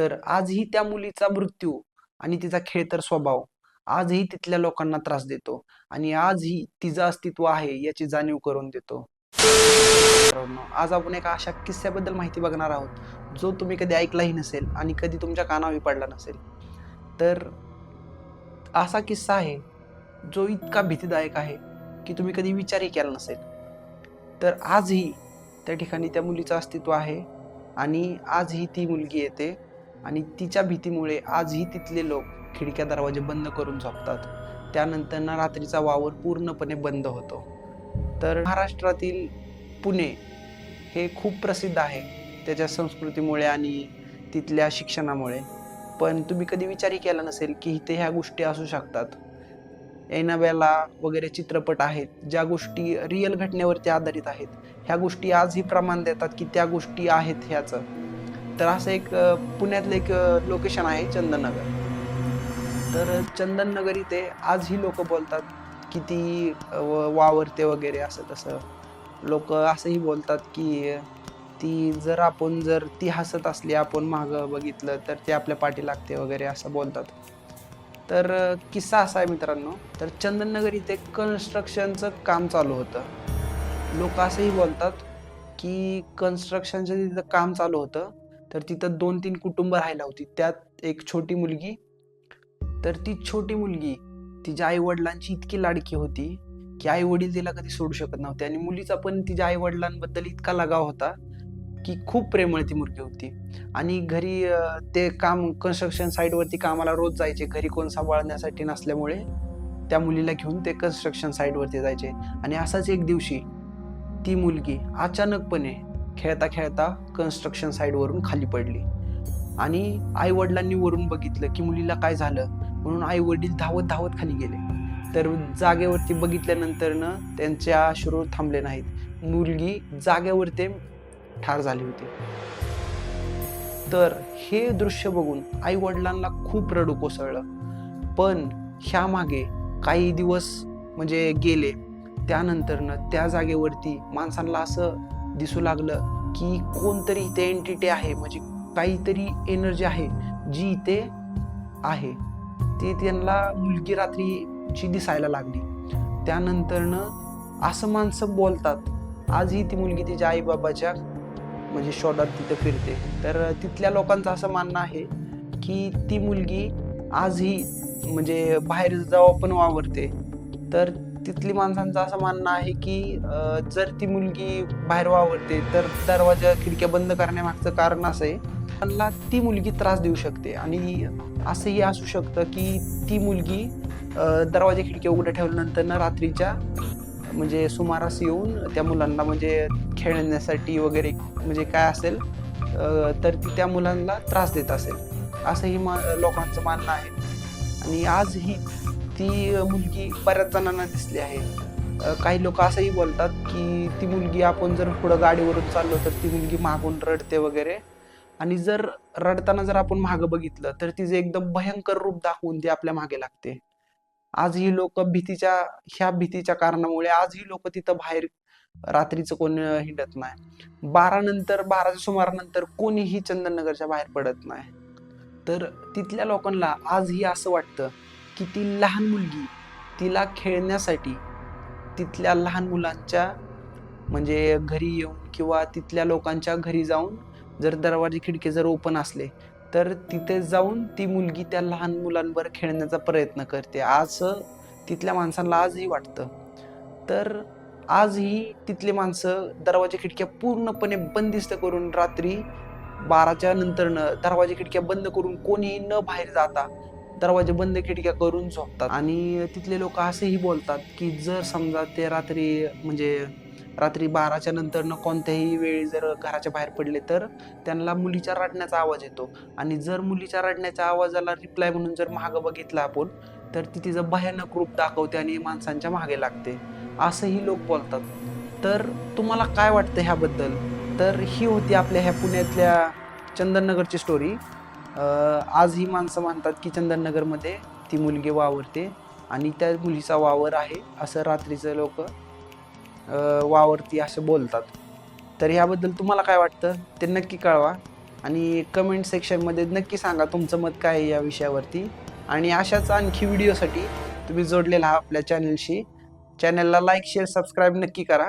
तर आजही त्या मुलीचा मृत्यू आणि तिचा खेळतर स्वभाव. आजही तिथल्या लोकांना त्रास देतो आणि आजही तिचं अस्तित्व आहे याची जाणीव करून देतो. आज आपण एका अशा किस्स्याबद्दल माहिती बघणार आहोत जो तुम्ही कधी ऐकलाही नसेल आणि कधी तुमच्या कानावी पडला नसेल. तर असा किस्सा आहे जो इतका भीतीदायक आहे की तुम्ही कधी विचारही केला नसेल. तर आजही त्या ठिकाणी त्या मुलीचं अस्तित्व आहे आणि आजही ती मुलगी येते आणि तिच्या भीतीमुळे आजही तिथले लोक खिडक्या दरवाजे बंद करून झोपतात. त्यानंतर ना रात्रीचा वावर पूर्णपणे बंद होतो. तर महाराष्ट्रातील पुणे हे खूप प्रसिद्ध आहे त्याच्या संस्कृतीमुळे आणि तिथल्या शिक्षणामुळे. पण तुम्ही कधी विचारही केला नसेल की इथे ह्या गोष्टी असू शकतात. ऐनावेला वगैरे चित्रपट आहेत ज्या गोष्टी रिअल घटनेवरती आधारित आहेत ह्या गोष्टी आजही प्रमाण देतात की त्या गोष्टी आहेत ह्याचं. तर असं एक पुण्यातलं एक लोकेशन आहे चंदननगर. तर चंदननगर इथे आजही लोक बोलतात किती व- वावरते वगैरे असं तसं. लोक असंही बोलतात की ती जर आपण जर ती हसत असली आपण मागं बघितलं तर ते आपल्या पाठी लागते वगैरे असं बोलतात. तर किस्सा असा आहे मित्रांनो. तर चंदननगर इथे कन्स्ट्रक्शनचं काम चालू होतं. लोक असंही बोलतात की कन्स्ट्रक्शनचं तिथं काम चालू होतं. तर तिथं दोन तीन कुटुंब राहायला होती. त्यात एक छोटी मुलगी तर ती छोटी मुलगी तिच्या आई वडिलांची इतकी लाडकी होती की आई वडील तिला कधी सोडू शकत नव्हते. आणि मुलीचा पण तिच्या आई वडिलांबद्दल इतका लगाव होता की खूप प्रेमळ ती मुलगी होती. आणि घरी ते काम कन्स्ट्रक्शन साईटवरती कामाला रोज जायचे. घरी कोण सांभाळण्यासाठी नसल्यामुळे त्या मुलीला घेऊन ते कन्स्ट्रक्शन साईटवरती जायचे. आणि असाच एक दिवशी ती मुलगी अचानकपणे खेळता खेळता कन्स्ट्रक्शन साईडवरून खाली पडली. आणि आई वडिलांनी वरून बघितलं की मुलीला काय झालं? म्हणून आई वडील धावत धावत खाली गेले. तर जागेवरती बघितल्यानंतर न त्यांचे अश्रू थांबले नाहीत. मुलगी जागेवरती ठार झाली होती. तर हे दृश्य बघून आई वडिलांना खूप रडू कोसळलं. पण ह्या मागे काही दिवस म्हणजे गेले. त्यानंतरनं त्या जागेवरती माणसांना असं दिसू लागलं की कोणतरी इथे एंटिटी आहे. म्हणजे काहीतरी एनर्जी आहे जी इथे आहे. ती त्यांना मुलगी रात्रीची दिसायला लागली. त्यानंतरनं असं माणसं बोलतात आजही ती मुलगी तिच्या आईबाबाच्या म्हणजे शोधात तिथं फिरते. तर तिथल्या लोकांचं असं मानणं आहे की ती मुलगी आजही म्हणजे बाहेर जेव्हा पण वावरते. तर तिथली माणसांचं असं मानणं आहे की जर ती मुलगी बाहेर वावरते तर दरवाजा खिडक्या बंद करण्यामागचं कारण असं आहे. त्यांना ती मुलगी त्रास देऊ शकते आणि असंही असू शकतं की ती मुलगी दरवाजा खिडक्या उघड्या ठेवल्यानंतर ना रात्रीच्या म्हणजे सुमारास येऊन त्या मुलांना म्हणजे खेळण्यासाठी वगैरे म्हणजे काय असेल तर ती त्या मुलांना त्रास देत असेल. असंही मा लोकांचं मानणं आहे. आणि आजही ती मुलगी बऱ्याच जणांना दिसली आहे. काही लोक असंही बोलतात की ती मुलगी आपण जर पुढं गाडीवरून चाललो तर ती मुलगी मागून रडते वगैरे. आणि जर रडताना जर आपण मागं बघितलं तर तिचे एकदम भयंकर रूप दाखवून ती आपल्या मागे लागते. आजही लोक भीतीच्या ह्या भीतीच्या कारणामुळे आजही लोक तिथं बाहेर रात्रीचं कोण हिंडत नाही. बारा नंतर बाराच्या सुमारानंतर कोणीही चंदननगरच्या बाहेर पडत नाही. तर तिथल्या लोकांना आजही असं वाटतं की ती लहान मुलगी तिला खेळण्यासाठी तिथल्या लहान मुलांच्या म्हणजे घरी येऊन किंवा तिथल्या लोकांच्या घरी जाऊन जर दरवाजे खिडकी जर ओपन असले तर तिथे जाऊन ती मुलगी त्या लहान मुलांवर खेळण्याचा प्रयत्न करते. असं तिथल्या माणसांना आजही वाटतं. तर आजही तिथले माणसं दरवाजे खिडक्या पूर्णपणे बंदिस्त करून रात्री बाराच्या नंतरनं दरवाजे खिडक्या बंद करून कोणीही न बाहेर जाता दरवाजे बंद खिडक्या करून झोपतात. आणि तिथले लोक असेही बोलतात की जर समजा ते रात्री म्हणजे रात्री बाराच्या नंतरनं कोणत्याही वेळी जर घराच्या बाहेर पडले तर त्यांना मुलीच्या रडण्याचा आवाज येतो. आणि जर मुलीच्या रडण्याच्या आवाजाला रिप्लाय म्हणून जर मागं बघितलं आपण तर ती तिचं भयानक रूप दाखवते आणि माणसांच्या मागे लागते. असंही लोक बोलतात. तर तुम्हाला काय वाटतं ह्याबद्दल? तर ही होती आपल्या ह्या पुण्यातल्या चंदननगरची स्टोरी आज ही माणसं म्हणतात की चंदननगरमध्ये ती मुलगी वावरते आणि त्या मुलीचा वावर आहे असं रात्रीचं लोक वावरती असं बोलतात. तर ह्याबद्दल तुम्हाला काय वाटतं? ते नक्की कळवा आणि कमेंट सेक्शनमध्ये नक्की सांगा तुमचं मत काय आहे या विषयावरती. आणि अशाच आणखी व्हिडिओसाठी तुम्ही जोडलेला आपल्या चॅनलशी चॅनलला लाईक शेअर सबस्क्राईब नक्की करा.